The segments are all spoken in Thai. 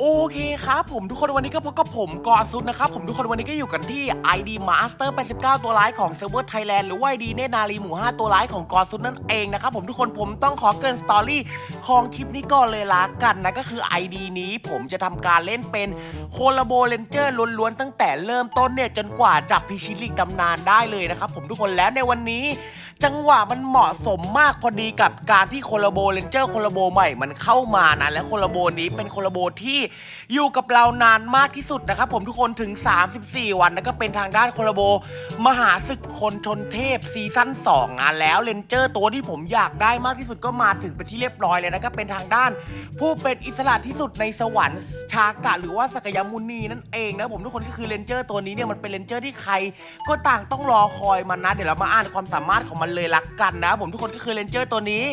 โอเคครับผมทุกคนวันนี้ก็พบกับผมกอซุดนะครับผมทุกคนวันนี้ก็อยู่กันที่ ID Master 89 ตัวร้ายของเซิร์ฟเวอร์ไทยแลนด์หรือว่า ID เนตนารีหมู่ 5 ตัวร้ายของกอซุดนั่นเองนะครับผมทุกคนผมต้องขอเกินสตอรี่ของคลิปนี้ก่อนเลยละกันนะก็คือ ID นี้ผมจะทำการเล่นเป็นโคลาโบเลนเจอร์ล้วนๆตั้งแต่เริ่มต้นเนี่ยจนกว่าจับพิชิตลีกตำนานได้เลยนะครับผมทุกคนแล้วในวันนี้ จังหวะมันเหมาะสมมากพอดีกับการที่โคลาโบเลนเจอร์โคลาโบใหม่มันเข้ามานะและโคลาโบนี้เป็นโคลาโบที่อยู่กับเรานานมากที่สุดนะครับผมทุกคนถึง 34 วันแล้วก็เป็นทางด้านโคลาโบ มหาศึกคนชนเทพซีซั่น2อะแล้วเลนเจอร์ตัวที่ผมอยากได้มากที่สุดก็มาถึงเป็นที่เรียบร้อยเลยนะครับเป็นทางด้าน ผู้เป็นอิสระที่สุดในสวรรค์ชากะหรือว่าสกยมุนีนั่นเองนะผมทุกคนก็คือเลนเจอร์ตัวนี้เนี่ยมันเป็นเลนเจอร์ที่ใคร ก็ต่างต้องรอคอยมันนะเดี๋ยวเรามาอ่านความสามารถของมันเลยละกันนะ ผมทุกคนก็คือเลนเจอร์ตัวนี้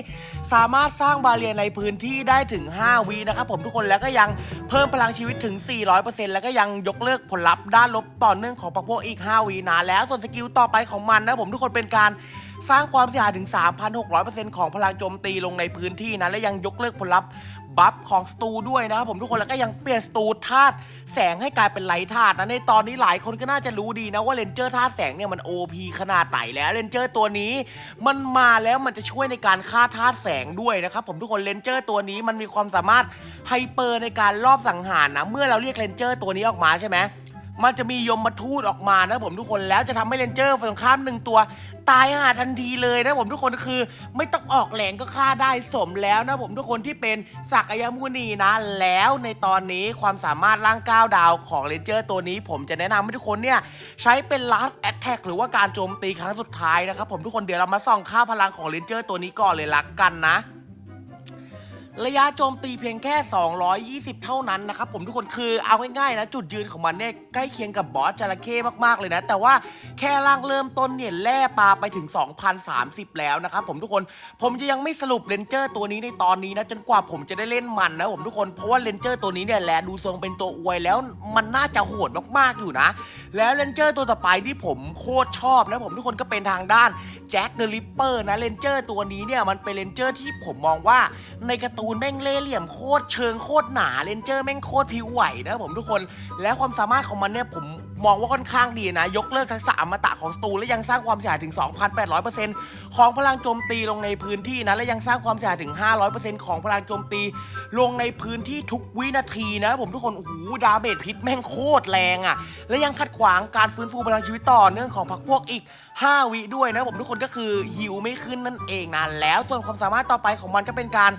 สามารถสร้างบาเรียในพื้นที่ได้ถึง 5วีนะครับผมทุกคนแล้วก็ยังเพิ่มพลังชีวิตถึง 400%แล้วก็ยังยกเลิกผลลัพธ์ด้านลบต่อเนื่องของพวกอีก 5วีนะแล้วส่วนสกิลต่อไปของมันนะผมทุกคนเป็นการสร้างความเสียหายถึง 3,600%ของพลังโจมตีลงในพื้นที่นะและยังยกเลิกผลลัพธ์ บัฟของสตูด้วยนะครับผมทุกคนแล้วก็ยังเปลี่ยนสตูธาตุแสงให้กลายเป็นไลท์ธาตุนะในตอนนี้หลายคนก็น่าจะรู้ดีนะว่าเลนเจอร์ธาตุแสงเนี่ยมัน OP ขนาดไหนแล้วเลนเจอร์ตัวนี้มันมาแล้วมันจะช่วยในการฆ่าธาตุแสงด้วยนะครับผมทุกคนเลนเจอร์ตัวนี้มันมีความสามารถไฮเปอร์ในการรอบสังหารนะเมื่อเราเรียกเลนเจอร์ตัวนี้ออกมาใช่ไหม มันจะมียมมาทูตออกมานะผมทุกคนแล้วจะทำให้เลนเจอร์ฝั่งตรงข้ามหนึ่งตัว ตายหาทันทีเลยนะผมทุกคนคือ ไม่ต้องออกแหลงก็ฆ่าได้สมแล้วนะผมทุกคนที่เป็นสักยมุนีนะ แล้วในตอนนี้ความสามารถร่างก้าวดาวของเลนเจอร์ตัวนี้ ผมจะแนะนำให้ทุกคนเนี่ยใช้เป็น last attack หรือว่าการโจมตีครั้งสุดท้ายนะครับผมทุกคนเดี๋ยวเรามาส่องค่าพลังของเลนเจอร์ตัวนี้ก่อนเลยละกันนะ ระยะโจมตีเพียงแค่ 220 เท่านั้นนะครับผมทุกคนคือเอาง่ายๆนะ จุดยืนของมันเนี่ยใกล้เคียงกับบอสจระเข้มากๆเลยนะ แต่ว่าแค่ร่างเริ่มต้นเนี่ยแล่ปลาไปถึง 2,030 แล้วนะครับผมทุกคนผมจะยังไม่สรุปเลนเจอร์ตัวนี้ในตอนนี้นะจนกว่าผมจะได้เล่นมันนะผมทุกคนเพราะว่าเลนเจอร์ตัวนี้เนี่ยแลดูทรงเป็นตัวอวยแล้วมันน่าจะโหดมากๆอยู่นะ แล้วเลนเจอร์ตัวต่อไปที่ผมโคตรชอบนะผมทุกคนก็เป็นทางด้านแจ็คเดอะริปเปอร์นะเลนเจอร์ตัวนี้เนี่ยมันเป็นเลนเจอร์ที่ผมมองว่าในกร์ตููนแม่งเล่เหลี่ยมโคตรเชิงโคตรหนาเลนเจอร์แม่งโคตรผิวไหวนะผมทุกคน แล้วความสามารถของมันเนี่ยผมมองว่าค่อนข้างดีนะ ยกเลิกทักษะอมตะของสตูและยังสร้างความเสียหายถึง 2,800%ของพลังโจมตีลงในพื้นที่นะ และยังสร้างความเสียหายถึง 500%ของพลังโจมตี ลงในพื้นที่ทุกวินาทีนะ ผมทุกคนโอ้โหดาเมจพิษแม่งโคตรแรงอะ่ะ และยังขัดขวางการฟื้นฟูพลังชีวิตต่อเนื่องของพรรคพวกอีก 5 วิด้วยนะผมทุกคนก็คือหิวไม่ขึ้นนั่นเองนะแล้วส่วนความสามารถต่อไปของมันก็เป็นการ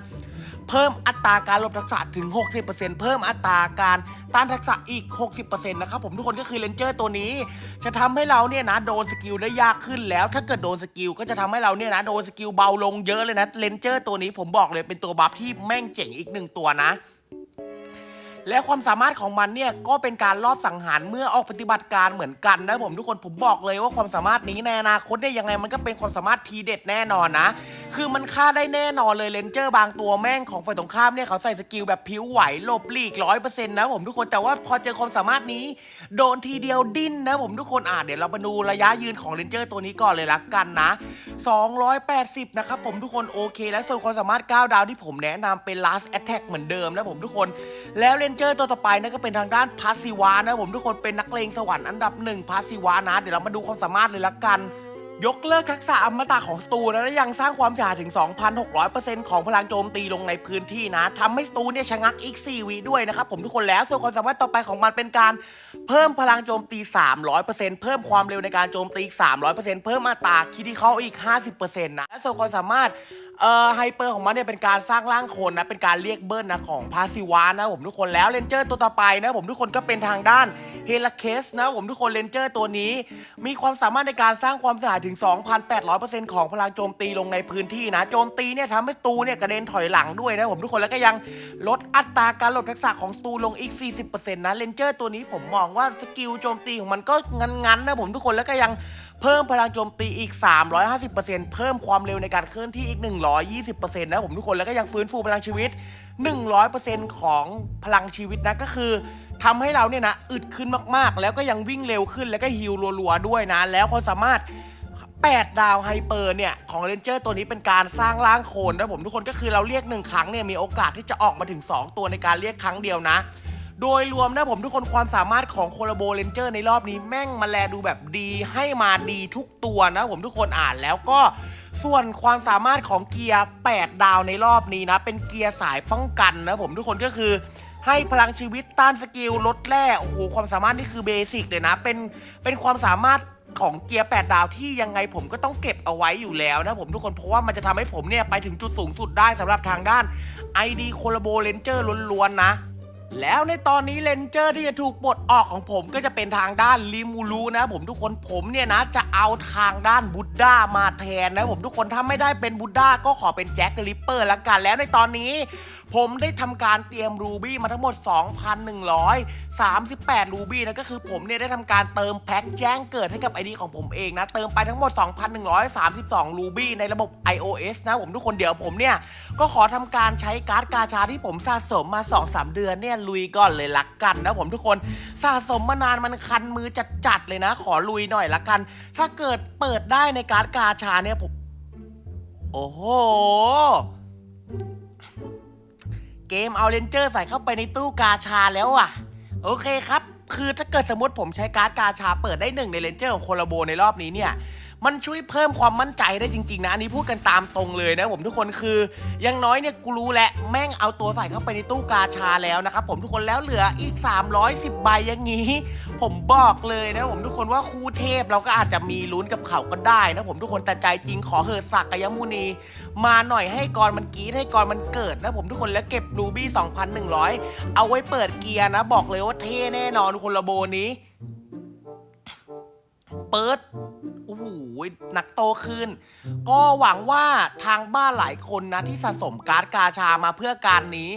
เพิ่มอัตราการลบทักษะถึง 60%เพิ่มอัตราการต้านทักษะอีก 60%นะครับผมทุกคนก็คือเลนเจอร์ตัวนี้ จะทำให้เราเนี่ยนะโดนสกิลได้ยากขึ้นแล้ว ถ้าเกิดโดนสกิลก็จะทำให้เราเนี่ยนะโดนสกิลเบาลงเยอะเลยนะเลนเจอร์ตัวนี้ผมบอกเลยเป็นตัวบัฟที่แม่งเจ๋งอีกหนึ่งตัวนะ และความสามารถของมันเนี่ยก็เป็นการลอบสังหารเมื่อออกปฏิบัติการเหมือนกันนะผมทุกคนผมบอกเลยว่าความสามารถนี้ในอนาคตเนี่ยยังไงมันก็เป็นความสามารถทีเด็ดแน่นอนนะ คือมันฆ่าได้แน่นอนเลยเลนเจอร์บางตัวแม่งของฝ่ายตรงข้ามเนี่ยเขาใส่สกิลแบบผิวไหวหลบหลีกร้อยเปอร์เซ็นต์นะผมทุกคนแต่ว่าพอเจอความสามารถนี้ โดนทีเดียวดิ้นนะผมทุกคนอ่าเดี๋ยวเรามาดูระยะยืนของเลนเจอร์ตัวนี้ก่อนเลยละกันนะ 280 นะครับผมทุกคนโอเค และส่วนความสามารถ 9 ดาวที่ผมแนะนำเป็น last attack เหมือนเดิมนะผมทุกคนแล้วเลนเจอร์ตัวต่อไปนั่นก็เป็นทางด้านพาสิวานะผมทุกคนเป็นนักเลงสวรรค์อันดับหนึ่งพาสิวานะ เดี๋ยวเรามาดูความสามารถเลยละกัน ยกเลิกทักษะอมตะของสตูนะและยังสร้างความเสียหายถึง 2,600%ของพลังโจมตีลงในพื้นที่นะทำให้สตูเนี่ยชะงักอีก 4วิด้วยนะครับผมทุกคนแล้วส่วนความสามารถต่อไปของมันเป็นการเพิ่มพลังโจมตี 300%เพิ่มความเร็วในการโจมตีอีก300%เพิ่มอัตราคิดที่เขาอีก 50%นะและส่วนความสามารถ เอ่อไฮเปอร์ของมันเนี่ยเป็นการสร้างร่างคนนะเป็นการเรียกเบิ้ลนะของพาซิวานะผมทุกคนแล้วเลนเจอร์ตัวต่อไปนะผมทุกคนก็เป็นทางด้านเฮลเคสนะผมทุกคนเลนเจอร์ตัวนี้ มีความสามารถในการสร้างความเสียหายถึง 2,800%ของพลังโจมตีลงในพื้นที่นะโจมตีเนี่ยทำให้สตูเนี่ยกระเด็นถอยหลังด้วยนะผมทุกคนแล้วก็ยังลดอัตราการลดทักษะของสตูลงอีก 40%นะเลนเจอร์ตัวนี้ผมมองว่าสกิลโจมตีของมันก็งันๆนะผมทุกคนแล้วก็ยัง เพิ่มพลังโจมตีอีก 350%เพิ่มความเร็วในการเคลื่อนที่อีก 120%นะผมทุกคนแล้วก็ยังฟื้นฟูพลังชีวิต 100%ของพลังชีวิตนะก็คือทำให้เราเนี่ยนะอึดขึ้นมากๆ แล้วก็ยังวิ่งเร็วขึ้นแล้วก็ฮิลรัวๆด้วยนะ แล้วความสามารถ8 ดาวไฮเปอร์เนี่ย ของเรนเจอร์ตัวนี้เป็นการสร้างร่างโคนนะผมทุกคนก็คือเราเรียกหนึ่งครั้งเนี่ย มีโอกาสที่จะออกมาถึง 2 ตัวในการเรียกครั้งเดียวนะ โดยรวมนะผมทุกคนความสามารถของโคลโบเรนเจอร์ในรอบนี้แม่งมาแลดูแบบดีให้มาดีทุกตัวนะผมทุกคนอ่านแล้วก็ส่วนความสามารถของเกียร์ 8 ดาวในรอบนี้นะ เป็นเกียร์สายป้องกันนะผมทุกคนก็คือให้พลังชีวิตต้านสกิลลดแร่โอ้โหความสามารถนี่คือเบสิกเลยนะ เป็นเป็นความสามารถของเกียร์ 8 ดาวที่ยังไงผมก็ต้องเก็บเอาไว้อยู่แล้วนะผมทุกคนเพราะว่ามันจะทำให้ผมเนี่ยไปถึงจุดสูงสุดได้สำหรับทางด้าน ID โคลโบเรนเจอร์ล้วนๆนะ แล้วในตอนนี้เลนเจอร์ที่จะถูกปลดออกของผมก็จะเป็นทางด้านลิมูรูนะผมทุกคนผมเนี่ยนะจะเอาทางด้านบุดด้ามาแทนนะผมทุกคนถ้าไม่ได้เป็นบุดด้าก็ขอเป็นแจ็คเดอะริปเปอร์ละกันแล้วในตอนนี้ผมได้ทำการเตรียมรูบี้มาทั้งหมด 2,138 รูบี้นะก็คือผมเนี่ยได้ทำการเติมแพ็คแจ้งเกิดให้กับไอดีของผมเองนะ เติมไปทั้งหมด 2,132 รูบี้ในระบบ iOS นะผมทุกคนเดี๋ยวผมเนี่ย ก็ขอทำการใช้การ์ดกาชาที่ผมสะสมมา 2-3 เดือนเนี่ยลุยก่อนเลยละกันนะผมทุกคนสะสมมานานมันคันมือจัดๆเลยนะ ขอลุยหน่อยละกัน ถ้าเกิดเปิดได้ในการ์ดกาชาเนี่ยผม โอ้โห เกมเอาเลนเจอร์ใส่เข้าไปในตู้กาชาแล้วอะ โอเคครับ คือถ้าเกิดสมมติผมใช้การ์ดกาชาเปิดได้หนึ่งในเลนเจอร์ของโคลาโบในรอบนี้เนี่ย มันช่วยเพิ่มความมั่นใจได้จริงๆนะอันนี้พูดกันตามตรงเลยนะผมทุกคนคือยังน้อยเนี่ยกูรู้แหละแม่งเอาตัวใส่เข้าไปในตู้กาชาแล้วนะครับผมทุกคนแล้วเหลืออีก 310ใบอย่างงี้ ผมบอกเลยนะผมทุกคนว่าคู่เทพเราก็อาจจะมีลุ้นกับเขาก็ได้นะผมทุกคนแต่ใจจริงขอเหอะสักกบยมุนี มาหน่อยให้กรมันกีดให้กรมันเกิดนะผมทุกคนแล้วเก็บรูบี้2,100 เอาไว้เปิดเกียร์นะ บอกเลยว่าเท่แน่นอนคนละโบนี้ เปิด โอ้โหหนักโตขึ้น ก็หวังว่าทางบ้านหลายคนนะที่สะสมการ์ดกาชามาเพื่อการนี้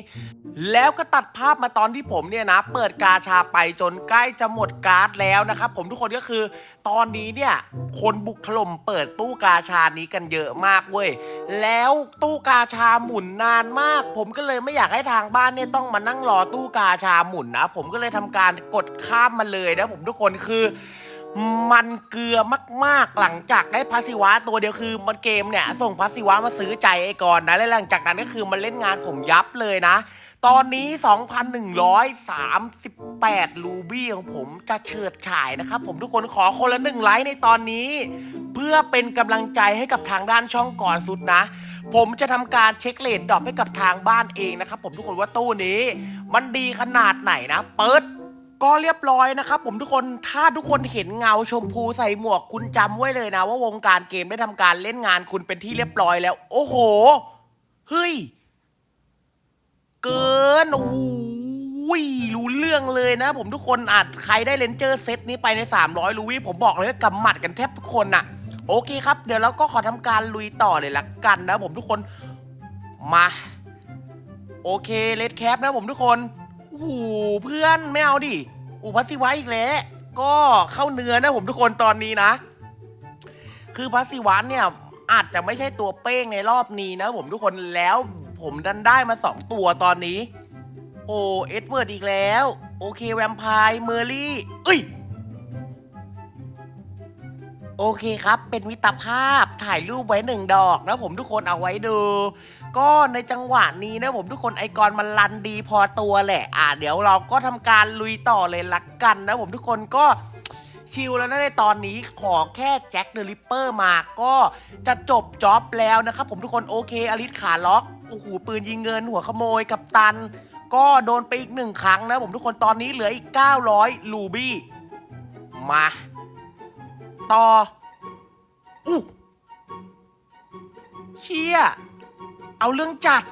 แล้วก็ตัดภาพมาตอนที่ผมเนี่ยนะ เปิดกาชาไปจนใกล้จะหมดการ์ดแล้วนะครับ ผมทุกคนก็คือ ตอนนี้เนี่ยคนบุกถล่มเปิดตู้กาชานี้กันเยอะมากเว้ยแล้วตู้กาชาหมุนนานมาก ผมก็เลยไม่อยากให้ทางบ้านเนี่ยต้องมานั่งรอตู้กาชาหมุนนะ ผมก็เลยทำการกดข้ามมาเลยนะผมทุกคนคือ มันเกลือมากๆ หลังจากได้พาสิวะตัวเดียวคือมันเกมเนี่ย ส่งพาสิวะมาซื้อใจไอ้ก่อนนะและหลังจากนั้นก็คือมันเล่นงานผมยับเลยนะ ตอนนี้ 2,138 รูบี้ของผมจะเฉิดฉายนะครับ ผมทุกคนขอคนละหนึ่งไลค์ในตอนนี้ เพื่อเป็นกำลังใจให้กับทางด้านช่องก่อนสุดนะ ผมจะทำการเช็คเลดดรอปให้กับทางบ้านเองนะครับผมทุกคนว่าตู้นี้ มันดีขนาดไหนนะ เปิด ก็เรียบร้อยนะครับผมทุกคนถ้าทุกคนเห็นเงาชมพูใส่หมวกคุณจำไว้เลยนะ ว่าวงการเกมได้ทำการเล่นงานคุณเป็นที่เรียบร้อยแล้ว โอ้โหเฮ้ยเกินโอ้โหรู้เรื่องเลยนะ ผมทุกคนอาจใครได้เลนเจอร์เซตนี้ไปใน 300 ลูวี่ผมบอกเลยว่ากำหมัดกันแทบทุกคนน่ะ โอเคครับ เดี๋ยวเราก็ขอทำการลุยต่อเลยละกันนะผมทุกคนมา โอเคเลดแคปนะผมทุกคน หเพื่อนไม่เอาดิอุพัสิวะอีกแล้วก็เข้าเนื้อนะผมทุกคนตอนนี้นะ คือพัสิวะเนี่ยอาจจะไม่ใช่ตัวเป้งในรอบนี้นะผมทุกคนแล้วผมดันได้มาสองตัวตอนนี้ โอ้เอ็ดเวิร์ดอีกแล้ว โอเคแวมไพร์เมอร์ลี่ เอ้ย โอเคครับ เป็นมิตรภาพถ่ายรูปไว้หนึ่งดอกนะผมทุกคนเอาไว้ดู ก็ในจังหวะนี้นะผมทุกคนไอกรมันรันดีพอตัวแหละ อ่าเดี๋ยวเราก็ทำการลุยต่อเลยละกันนะผมทุกคนก็ชิลแล้วนะในตอนนี้ขอแค่แจ็คเดอะริปเปอร์มาก็จะจบจ็อบแล้วนะครับผมทุกคนโอเคอลิสขาล็อกโอ้โหปืนยิงเงินหัวขโมยกับตัน ก็โดนไปอีกหนึ่งครั้งนะผมทุกคนตอนนี้เหลืออีก 900 ลูบี้มา ต่ออู้เชี่ย เอาเรื่องจัด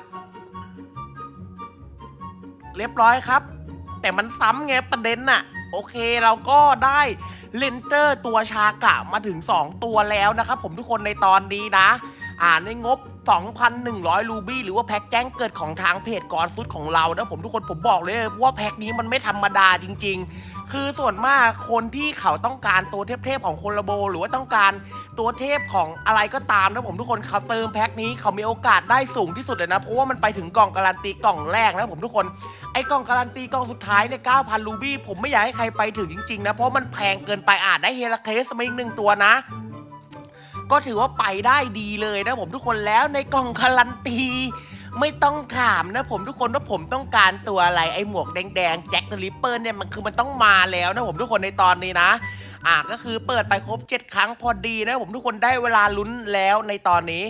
เรียบร้อยครับ แต่มันซ้ำไงประเด็นน่ะ โอเคเราก็ได้เลนเตอร์ตัวชากะมาถึง 2 ตัวแล้วนะครับผมทุกคนในตอนนี้นะ อ่าในงบ 2,100 รูบี้หรือว่าแพ็กแจ้งเกิดของทางเพจกอนฟุตของเรานะผมทุกคนผมบอกเลยว่าแพ็กนี้มันไม่ธรรมดาจริง ๆ คือส่วนมากคนที่เขาต้องการตัวเทพๆของโคลโบ หรือว่าต้องการตัวเทพของอะไรก็ตามนะผมทุกคนเขาเติมแพ็กนี้เขามีโอกาสได้สูงที่สุดเลยนะเพราะว่ามันไปถึงกล่องการันตีกล่องแรกนะผมทุกคนไอ้กล่องการันตีกล่องสุดท้ายใน9,000รูบี้ผมไม่อยากให้ใครไปถึงจริงๆนะเพราะมันแพงเกินไปอาจได้เฮลเคสมาอีกหนึ่งตัวนะ ก็ถือว่าไปได้ดีเลยนะผมทุกคนแล้วในกล่องการันตีไม่ต้องถามนะผมทุกคนว่าผมต้องการตัวอะไรไอหมวกแดงๆแจ็คเดอะริปเปอร์เนี่ยมันคือมันต้องมาแล้วนะผมทุกคนในตอนนี้นะอะก็คือเปิดไปครบ 7 ครั้งพอดีนะผมทุกคนได้เวลาลุ้นแล้วในตอนนี้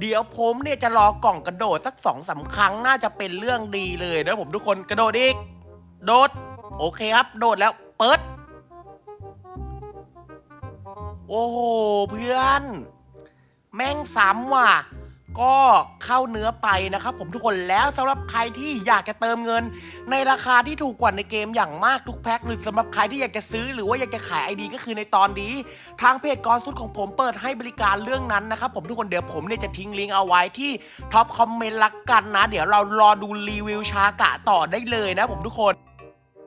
เดี๋ยวผมเนี่ยจะรอกล่องกระโดดสักสองสามครั้งน่าจะเป็นเรื่องดีเลยนะผมทุกคนกระโดดอีก โดด โอเคครับ โดดแล้วเปิด โอ้โห เพื่อน แม่งซ้ำว่ะ ก็เข้าเนื้อไปนะครับผมทุกคนแล้วสำหรับใครที่อยากจะเติมเงิน ในราคาที่ถูกกว่าในเกมอย่างมากทุกแพ็คหรือสำหรับใครที่อยากจะซื้อหรือว่าอยากจะขายไอดีก็คือในตอนนี้ ทางเพจกรสุดของผมเปิดให้บริการเรื่องนั้นนะครับผมทุกคนเดี๋ยวผมเนี่ยจะทิ้งลิงก์เอาไว้ที่ท็อปคอมเมนต์ละกันนะ เดี๋ยวเรารอดูรีวิวชากะต่อได้เลยนะผมทุกคน